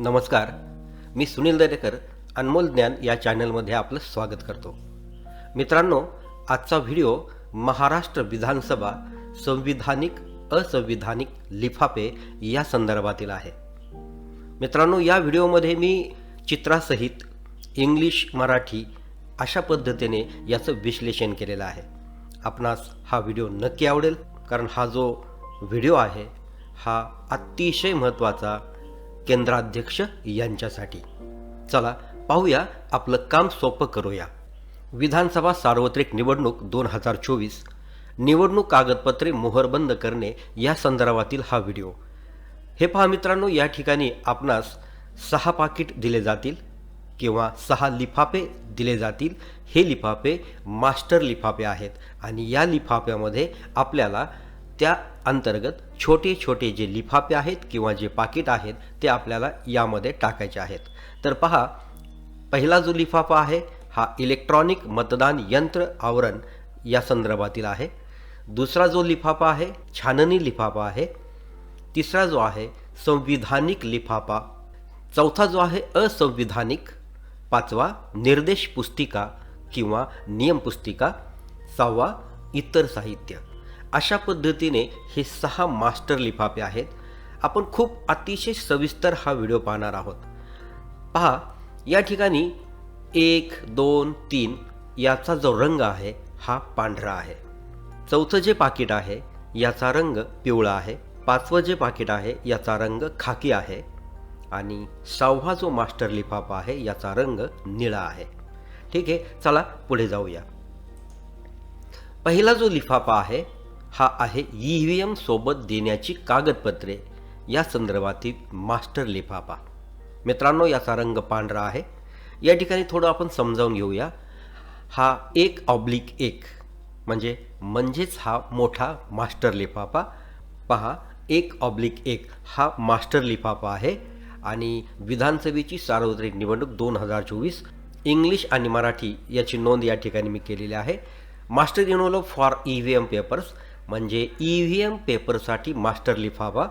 नमस्कार. मी सुनील दरेकर अनमोल ज्ञान या चॅनलमध्ये आपलं स्वागत करतो. मित्रांनो आजचा व्हिडिओ महाराष्ट्र विधानसभा संविधानिक असंविधानिक लिफाफे या संदर्भातील आहे. मित्रांनो या व्हिडिओमध्ये मी चित्रासहित इंग्लिश मराठी अशा पद्धतीने याचं विश्लेषण केलेलं आहे. आपणास हा व्हिडिओ नक्की आवडेल कारण हा जो व्हिडिओ आहे हा अतिशय महत्त्वाचा केंद्राध्यक्ष यांच्यासाठी. चला पाहूया आपलं काम सोपं करूया. विधानसभा सार्वत्रिक निवडणूक दोन हजार चोवीस. निवडणूक कागदपत्रे मोहरबंद करणे या संदर्भातील हा व्हिडिओ. हे पहा मित्रांनो या ठिकाणी आपणास सहा पाकिट दिले जातील किंवा सहा लिफाफे दिले जातील. हे लिफाफे मास्टर लिफाफे आहेत आणि या लिफाफ्यामध्ये आपल्याला त्या अंतर्गत छोटे छोटे जे लिफाफे आहेत किंवा जे पाकिट आहेत ते आपल्याला यामध्ये टाकायचे आहेत. तर पहा पहिला जो लिफाफा आहे हा इलेक्ट्रॉनिक मतदान यंत्र आवरण या संदर्भातील आहे. दुसरा जो लिफाफा आहे छाननी लिफाफा आहे. तिसरा जो आहे संविधानिक लिफाफा. चौथा जो आहे असंविधानिक. पाचवा निर्देश पुस्तिका किंवा नियम पुस्तिका. सहावा इतर साहित्य. अशा पद्धतीने हे सहा मास्टर लिफाफे आहेत. आपण खूप अतिशय सविस्तर हा व्हिडिओ पाहणार आहोत. पहा या ठिकाणी एक दोन तीन याचा जो रंग आहे हा पांढरा आहे. चौथं जे पाकिट आहे याचा रंग पिवळा आहे. पाचवं जे पाकिट आहे याचा रंग खाकी आहे. आणि सहावा जो मास्टर लिफाफा आहे याचा रंग निळा आहे. ठीक आहे चला पुढे जाऊया. पहिला जो लिफाफा आहे हा आहे ई व्ही एम सोबत देण्याची कागदपत्रे. या संदर्भातील मास्टर लिफाफा. मित्रांनो याचा रंग पांढरा आहे. या ठिकाणी थोडं आपण समजावून घेऊया. हा एक ऑब्लिक एक. म्हणजे म्हणजेच हा मोठा मास्टर लिफाफा. पहा एक ऑब्लिक एक हा मास्टर लिफाफा आहे. आणि विधानसभेची सार्वत्रिक निवडणूक दोन हजार चोवीस. इंग्लिश आणि मराठी याची नोंद या ठिकाणी मी केलेली आहे. Master envelope for E V M papers. म्हणजे ई व्ही एम पेपरसाठी मास्टर लिफाफा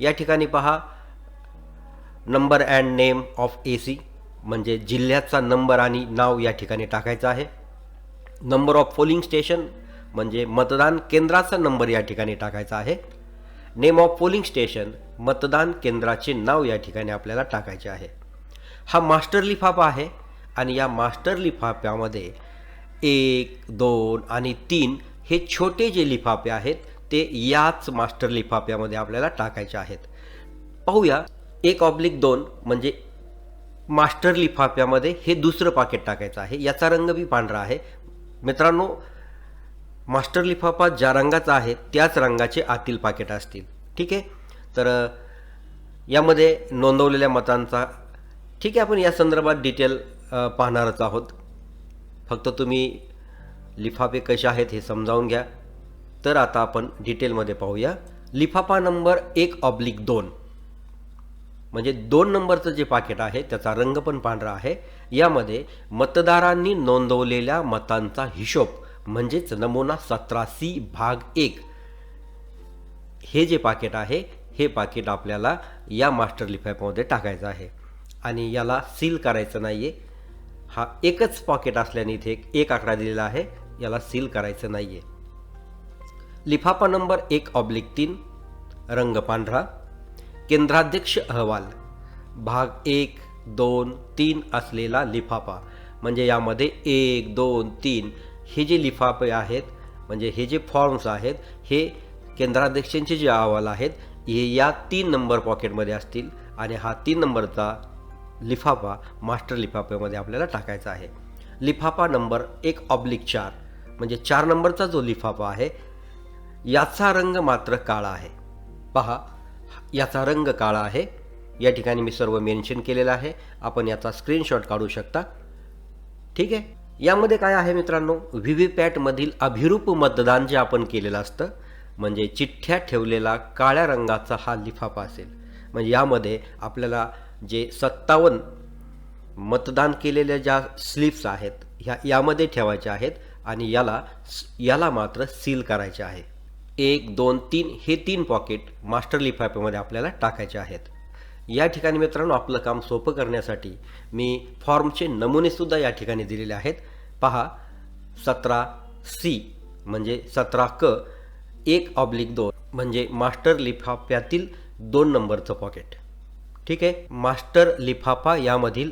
या ठिकाणी पहा number and name of A C म्हणजे जिल्ह्याचा नंबर आणि नाव या ठिकाणी टाकायचं आहे. नंबर ऑफ पोलिंग स्टेशन म्हणजे मतदान केंद्राचा नंबर या ठिकाणी टाकायचा आहे. नेम ऑफ पोलिंग स्टेशन मतदान केंद्राचे नाव या ठिकाणी आपल्याला टाकायचे आहे. हा मास्टर लिफाफा आहे आणि या मास्टर लिफाफ्यामध्ये एक दोन आणि तीन हे छोटे जे लिफाफे आहेत ते याच मास्टर लिफाफ्यामध्ये आपल्याला टाकायचे आहेत. पाहूया एक ऑब्लिक दोन म्हणजे मास्टर लिफाफ्यामध्ये हे दुसरं पाकिट टाकायचं आहे. याचा रंग बी पांढरा आहे. मित्रांनो मास्टर लिफाफा ज्या रंगाचा आहे त्याच रंगाचे आतील पाकिट असतील. ठीक आहे? तर यामध्ये नोंदवलेल्या मतांचा ठीक आहे आपण या संदर्भात डिटेल पाहणारच आहोत. फक्त तुम्ही लिफाफे कसे आहेत हे समजावून घ्या. तर आता आपण डिटेलमध्ये पाहूया. लिफाफा नंबर एक ऑब्लिक दोन. म्हणजे दोन नंबरचं जे पाकिट आहे त्याचा रंग पण पांढरा आहे. यामध्ये मतदारांनी नोंदवलेल्या मतांचा हिशोब म्हणजेच नमुना सतरा सी भाग एक. हे जे पाकिट आहे हे पाकिट आपल्याला या मास्टर लिफाफ्यामध्ये टाकायचं आहे. आणि याला सील करायचं नाही आहे हा एकच पॉकेट असल्याने इथे एक एक आकडा दिलेला आहे. याला सील करायचं नाही आहे लिफाफा नंबर एक ऑब्लिक तीन रंग पांढरा. केंद्राध्यक्ष अहवाल भाग एक दोन तीन असलेला लिफाफा. म्हणजे यामध्ये एक दोन तीन हे जे लिफाफे आहेत म्हणजे हे जे फॉर्म्स आहेत हे केंद्राध्यक्षांचे जे अहवाल आहेत हे या तीन नंबर पॉकेटमध्ये असतील आणि हा तीन नंबरचा लिफाफा मास्टर लिफाफ्यामध्ये आपल्याला टाकायचा आहे. लिफाफा नंबर एक ऑब्लिक चार म्हणजे चार नंबरचा जो लिफाफा आहे याचा रंग मात्र काळा आहे. पहा याचा रंग काळा आहे. या ठिकाणी मी सर्व मेन्शन केलेलं आहे. आपण याचा स्क्रीनशॉट काढू शकता. ठीक आहे? यामध्ये काय आहे मित्रांनो? व्ही व्ही पॅटमधील अभिरूप मतदान जे आपण केलेलं असतं म्हणजे चिठ्ठ्या ठेवलेला काळ्या रंगाचा हा लिफाफा असेल. म्हणजे यामध्ये आपल्याला जे सत्तावन्न मतदान केलेल्या ज्या स्लिप्स आहेत ह्या यामध्ये ठेवायच्या आहेत. आणि याला याला मात्र सील करायचे आहे. एक दोन तीन हे तीन पॉकेट मास्टर लिफाफ्यामध्ये आपल्याला टाकायचे आहेत. या ठिकाणी मित्रांनो आपलं काम सोपं करण्यासाठी मी फॉर्मचे नमुनेसुद्धा या ठिकाणी दिलेले आहेत. पहा सतरा सी म्हणजे सतरा क एक ऑब्लिक दोन म्हणजे मास्टर लिफाफ्यातील दोन नंबरचं पॉकेट ठीक आहे? मास्टर लिफाफा यामधील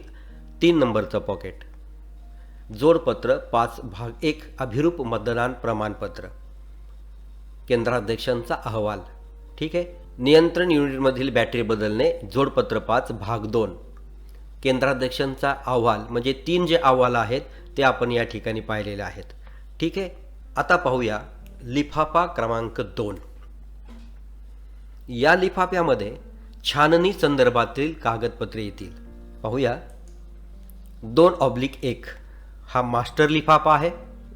तीन नंबरचं पॉकेट जोडपत्र पाच भाग एक अभिरूप मतदान प्रमाणपत्र. केंद्राध्यक्षांचा अहवाल. ठीक आहे? नियंत्रण युनिटमधील बॅटरी बदलणे जोडपत्र पाच भाग दोन. केंद्राध्यक्षांचा अहवाल म्हणजे तीन जे अहवाल आहेत ते आपण या ठिकाणी पाहिलेले आहेत. ठीक आहे? आता पाहूया लिफाफा क्रमांक दोन. या लिफाफ्यामध्ये छाननी संदर्भातील कागदपत्रे येतील. पाहूया. दोन ऑब्लिक एक. हा मास्टर लिफाफा आहे.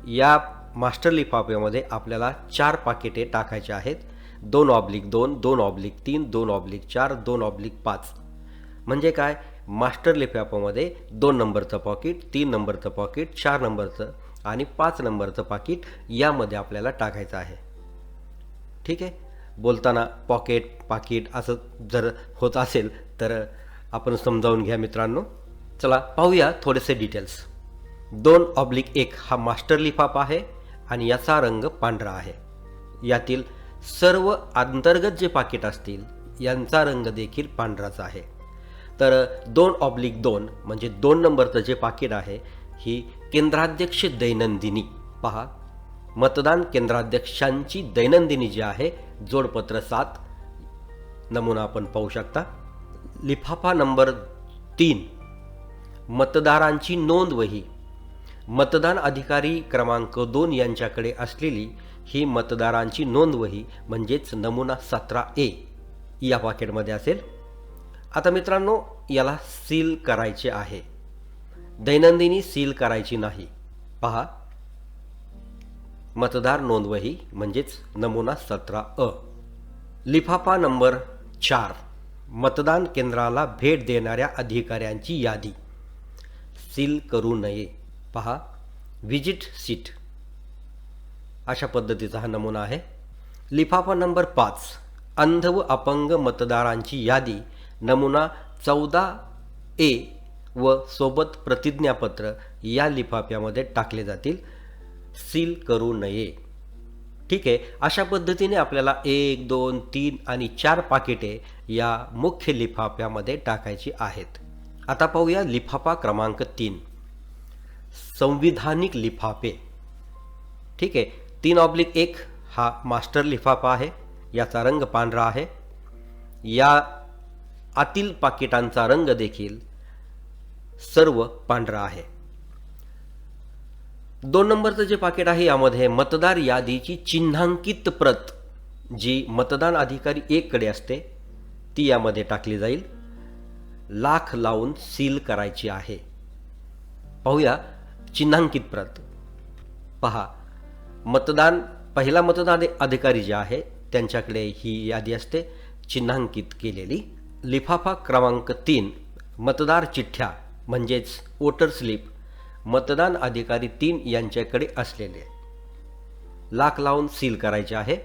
या मास्टर लिफाफ्यामध्ये आपल्याला चार पाकिटे टाकायचे आहेत. दोन ऑब्लिक दोन दोन ऑब्लिक तीन दोन ऑब्लिक चार दोन ऑब्लिक पाच. म्हणजे काय? मास्टर लिफाफ्यामध्ये दोन नंबरचं पॉकीट तीन नंबरचं पॉकीट चार नंबरचं आणि पाच नंबरचं पाकिट यामध्ये आपल्याला टाकायचं आहे. ठीक आहे? बोलताना पॉकेट पाकिट असं जर होत असेल तर आपण समजावून घ्या मित्रांनो. चला पाहूया थोडेसे डिटेल्स दोन ऑब्लिक एक हा मास्टर लिफाफा आहे आणि याचा रंग पांढरा आहे. यातील सर्व अंतर्गत जे पाकिट असतील यांचा रंग देखील पांढराच आहे. तर दोन ऑब्लिक दोन म्हणजे दोन नंबरचं जे पाकिट आहे ही केंद्राध्यक्ष दैनंदिनी. पहा मतदान केंद्राध्यक्षांची दैनंदिनी जी आहे जोडपत्र सात नमुना आपण पाहू शकता. लिफाफा नंबर तीन मतदारांची नोंद वही. मतदान अधिकारी क्रमांक दोन यांच्याकडे असलेली ही मतदारांची नोंद वही म्हणजेच नमुना सतरा ए या पाकेटमध्ये असेल. आता मित्रांनो याला सील करायचे आहे. दैनंदिनी सील करायची नाही. पहा. मतदार नोंदवही म्हणजेच नमुना सतरा अ. लिफाफा नंबर चार. मतदान केंद्राला भेट देणाऱ्या अधिकाऱ्यांची यादी. सील करू नये. पहा विजिट सीट अशा पद्धतीचा हा नमुना आहे. लिफाफा नंबर पाच अंध व अपंग मतदारांची यादी. नमुना चौदा ए व सोबत प्रतिज्ञापत्र या लिफाफ्यामध्ये टाकले जातील. सील करू नये. ठीक आहे अशा पद्धतीने आपल्याला एक दोन तीन आणि चार पाकिटे या मुख्य लिफाफ्यामध्ये टाकायची आहेत. आता पाहूया लिफाफा क्रमांक तीन. संविधानिक लिफाफे. ठीक आहे? तीन ऑब्लिक एक हा मास्टर लिफाफा आहे याचा रंग पांढरा आहे. या आतील पाकिटांचा रंग देखील सर्व पांढरा आहे. दोन नंबरचं जे पाकिट आहे यामध्ये मतदार यादीची चिन्हांकित प्रत जी मतदान अधिकारी एककडे असते ती यामध्ये टाकली जाईल. लाख लावून सील करायची आहे. पाहूया. चिन्हांकित प्रत. पहा मतदान पहिला मतदान अधिकारी जे आहे त्यांच्याकडे ही यादी असते. चिन्हांकित केलेली. लिफाफा क्रमांक तीन मतदार चिठ्ठ्या म्हणजेच वोटर स्लिप. मतदान अधिकारी तीन यांच्याकडे असलेले. लाख लावून सील करायचे आहे.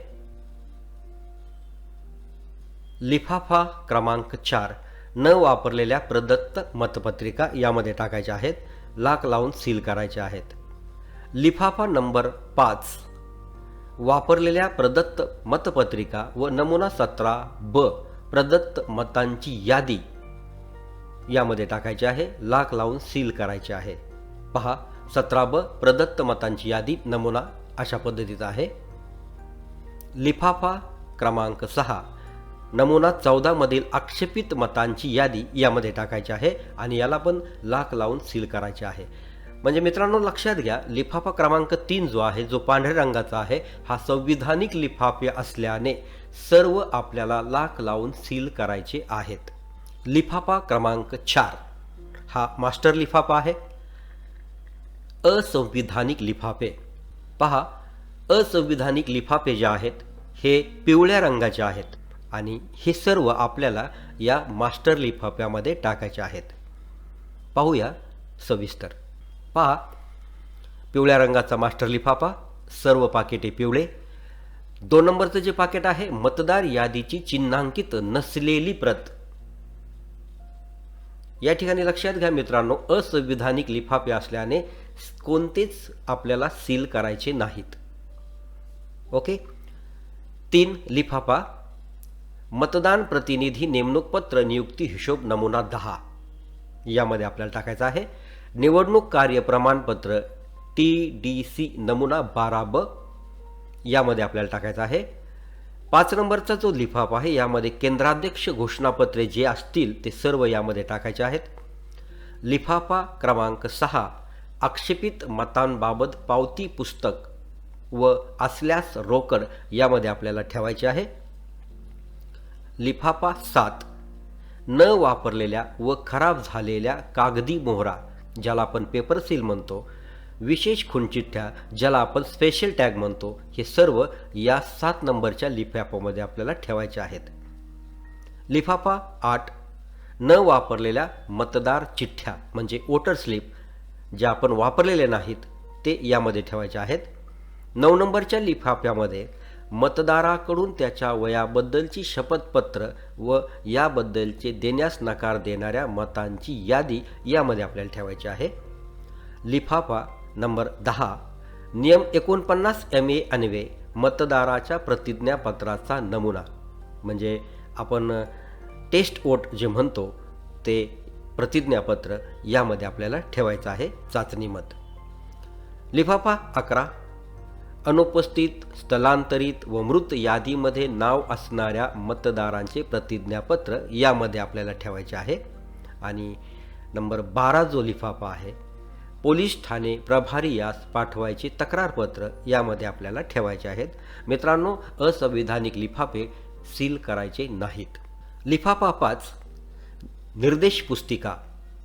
लिफाफा क्रमांक चार न वापरलेल्या प्रदत्त मतपत्रिका यामध्ये टाकायच्या आहेत. लाख लावून सील करायचे आहेत. लिफाफा नंबर पाच. वापरलेल्या प्रदत्त मतपत्रिका व नमुना सतरा ब प्रदत्त मतांची यादी यामध्ये टाकायची आहे लाख लावून सील करायचे आहे. पहा सतरा ब प्रदत्त मतांची यादी नमुना अशा पद्धतीचा आहे. लिफाफा क्रमांक सहा. नमुना चौदामधील आक्षेपित मतांची यादी यामध्ये टाकायची आहे आणि याला पण लाख लावून सील करायचे आहे. म्हणजे मित्रांनो लक्षात घ्या लिफाफा क्रमांक तीन जो आहे जो पांढऱ्या रंगाचा आहे हा संविधानिक लिफाफे असल्याने सर्व आपल्याला लाख लावून सील करायचे आहेत. लिफाफा क्रमांक चार हा मास्टर लिफाफा आहे. असंविधानिक लिफाफे. पहा असंविधानिक लिफाफे जे आहेत हे पिवळ्या रंगाचे आहेत. आणि हे सर्व आपल्याला या मास्टर लिफाफ्यामध्ये टाकायचे आहेत. पाहूया सविस्तर. पहा पिवळ्या रंगाचा मास्टर लिफाफा सर्व पाकिटे पिवळे. दोन नंबरचं जे पाकिट आहे मतदार यादीची चिन्हांकित नसलेली प्रत. या ठिकाणी लक्षात घ्या मित्रांनो असंविधानिक लिफाफे असल्याने कोणतेच आपल्याला सील करायचे नाहीत. ओके? तीन लिफाफा मतदान प्रतिनिधी नेमणूक पत्र नियुक्ती हिशोब नमुना दहा. यामध्ये आपल्याला टाकायचं आहे. निवडणूक कार्य प्रमाणपत्र टी डी सी नमुना बारा ब. यामध्ये आपल्याला टाकायचं आहे. पाच नंबरचा जो लिफाफा आहे यामध्ये केंद्राध्यक्ष घोषणापत्रे जे असतील ते सर्व यामध्ये टाकायचे आहेत. लिफाफा क्रमांक सहा आक्षेपित मतांबाबत पावती पुस्तक व असल्यास रोकड यामध्ये आपल्याला ठेवायचे आहे. लिफाफा सात. न वापरलेल्या व खराब झालेल्या कागदी मोहरा ज्याला आपण पेपर सील म्हणतो विशेष खुणचिठ्ठ्या ज्याला आपण स्पेशल टॅग म्हणतो हे सर्व या सात नंबरच्या लिफाफामध्ये आपल्याला ठेवायचे आहेत. लिफाफा आठ. न वापरलेल्या मतदार चिठ्ठ्या म्हणजे वोटर स्लिप ज्या आपण वापरलेले नाहीत ते यामध्ये ठेवायचे आहेत. नऊ नंबरच्या लिफाफ्यामध्ये मतदाराकडून त्याच्या वयाबद्दलची शपथपत्र व याबद्दलचे देण्यास नकार देणाऱ्या मतांची यादी यामध्ये आपल्याला ठेवायची आहे. लिफाफा नंबर दहा. नियम एकोणपन्नास एम ए अन्वे मतदाराच्या प्रतिज्ञापत्राचा नमुना. म्हणजे आपण टेस्ट वोट जे म्हणतो ते प्रतिज्ञापत्र यामध्ये आपल्याला ठेवायचं आहे चाचणी मत. लिफाफा अकरा. अनुपस्थित स्थलांतरित व मृत यादीमध्ये नाव असणाऱ्या मतदारांचे प्रतिज्ञापत्र यामध्ये आपल्याला ठेवायचे आहे. आणि नंबर बारा जो लिफाफा आहे पोलीस ठाणे प्रभारी यास पाठवायचे तक्रारपत्र यामध्ये आपल्याला ठेवायचे आहेत. मित्रांनो असंविधानिक लिफाफे सील करायचे नाहीत. लिफाफा पाच निर्देश पुस्तिका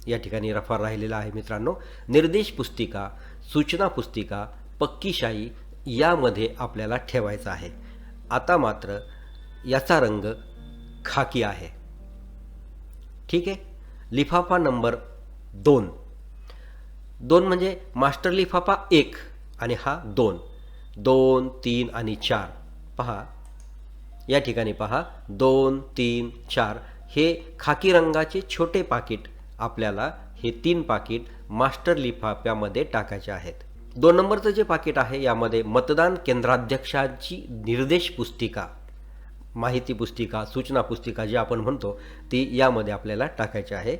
या ठिकाणी रफार राहिलेला आहे मित्रांनो. निर्देश पुस्तिका सूचना पुस्तिका पक्कीशाही यामध्ये आपल्याला ठेवायचं आहे. आता मात्र याचा रंग खाकी आहे. ठीक आहे? लिफाफा नंबर दोन. दोन म्हणजे मास्टर लिफाफा एक आणि हा दोन. दोन तीन आणि चार. पहा. या ठिकाणी पहा. दोन तीन चार. हे खाकी रंगाचे छोटे पाकिट आपल्याला हे तीन पाकिट मास्टर लिफाफ्यामध्ये टाकायचे आहेत. दोन नंबरचं जे पाकिट आहे यामध्ये मतदान केंद्राध्यक्षाची निर्देश पुस्तिका माहिती पुस्तिका सूचना पुस्तिका जी आपण म्हणतो ती यामध्ये आपल्याला टाकायची आहे.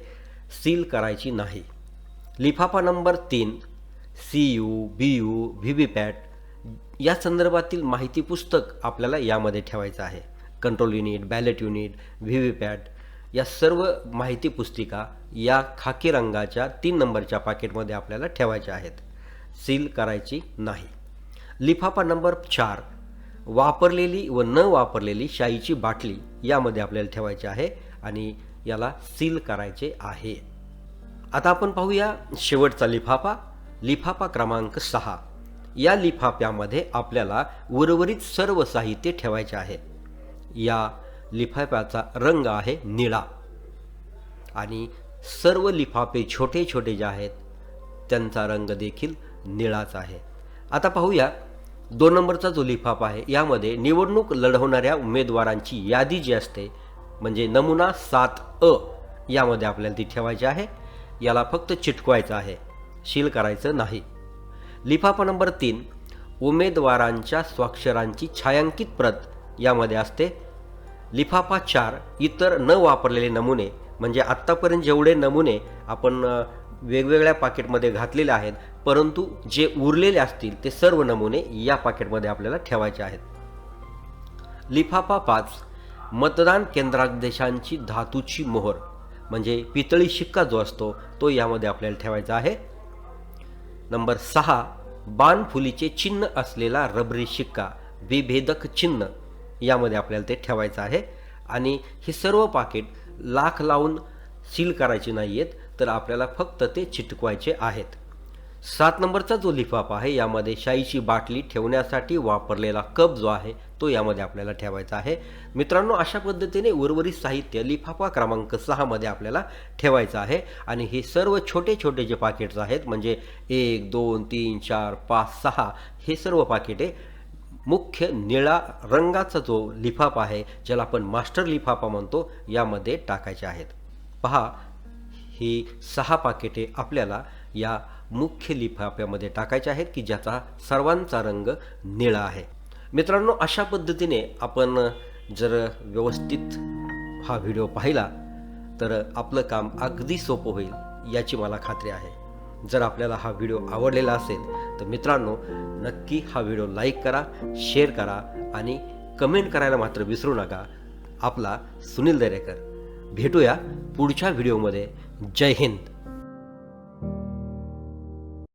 सील करायची नाही. लिफाफा नंबर तीन C U B U V V PAT या संदर्भातील माहिती पुस्तक आपल्याला यामध्ये ठेवायचं आहे. Control unit ballot unit V V PAT या सर्व माहिती पुस्तिका या खाकी रंगाच्या तीन नंबरच्या पाकिटमध्ये आपल्याला ठेवायच्या आहेत. सील करायची नाही. लिफाफा नंबर चार वापरलेली व न वापरलेली शाईची बाटली यामध्ये आपल्याला ठेवायची आहे आणि याला सील करायचे आहे. आता आपण पाहूया शेवटचा लिफाफा लिफाफा क्रमांक सहा. या लिफाफ्यामध्ये आपल्याला उर्वरित सर्व साहित्य ठेवायचे आहे. या लिफाफ्याचा रंग आहे निळा. आणि सर्व लिफाफे छोटे छोटे जे आहेत त्यांचा रंग देखील निळाच आहे. आता पाहूया दोन नंबरचा जो लिफाफा आहे यामध्ये निवडणूक लढवणाऱ्या उमेदवारांची यादी जी असते म्हणजे नमुना सात अ यामध्ये आपल्याला ती ठेवायची आहे. याला फक्त चिटकवायचं आहे शील करायचं नाही. लिफाफा नंबर तीन उमेदवारांच्या स्वाक्षरांची छायांकित प्रत यामध्ये असते. लिफाफा चार इतर न वापरलेले नमुने म्हणजे आत्तापर्यंत जेवढे नमुने आपण वेगवेगळ्या पाकिटमध्ये घातलेले आहेत परंतु जे उरलेले असतील ते सर्व नमुने या पाकिटमध्ये आपल्याला ठेवायचे आहेत. लिफाफा पाच मतदान केंद्राध्यक्षांची धातूची मोहर म्हणजे पितळी शिक्का जो असतो तो यामध्ये आपल्याला ठेवायचा आहे. नंबर सहा बाणफुलीचे चिन्ह असलेला रबरी शिक्का विभेदक चिन्ह यामध्ये आपल्याला ते ठेवायचं आहे. आणि हे सर्व पाकिट लाख लावून सील करायचे नाही आहेत तर आपल्याला फक्त ते चिटकवायचे आहेत. सात नंबरचा जो लिफाफा आहे यामध्ये शाईची बाटली ठेवण्यासाठी वापरलेला कप जो आहे तो यामध्ये आपल्याला ठेवायचा आहे. मित्रांनो अशा पद्धतीने उर्वरित साहित्य लिफाफा क्रमांक सहामध्ये आपल्याला ठेवायचं आहे. आणि हे सर्व छोटे छोटे जे पाकिट्स आहेत म्हणजे एक दोन तीन चार पाच सहा हे सर्व पाकिटे मुख्य निळा रंगाचा जो लिफाफा आहे ज्याला आपण मास्टर लिफाफा म्हणतो यामध्ये टाकायचे आहेत. पहा ही सहा पाकिटे आपल्याला या मुख्य लिफाफ्यामध्ये टाकायचे आहेत की ज्याचा सर्वांचा रंग निळा आहे. मित्रांनो अशा पद्धतीने आपण जर व्यवस्थित हा व्हिडिओ पाहिला तर आपलं काम अगदी सोपं होईल याची मला खात्री आहे. जर आपल्याला हा व्हिडिओ आवडलेला असेल तर मित्रांनो नक्की हा व्हिडिओ लाईक करा शेअर करा आणि कमेंट करायला मात्र विसरू नका. आपला सुनील दरेकर. भेटूया पुढच्या व्हिडिओमध्ये. जय हिंद.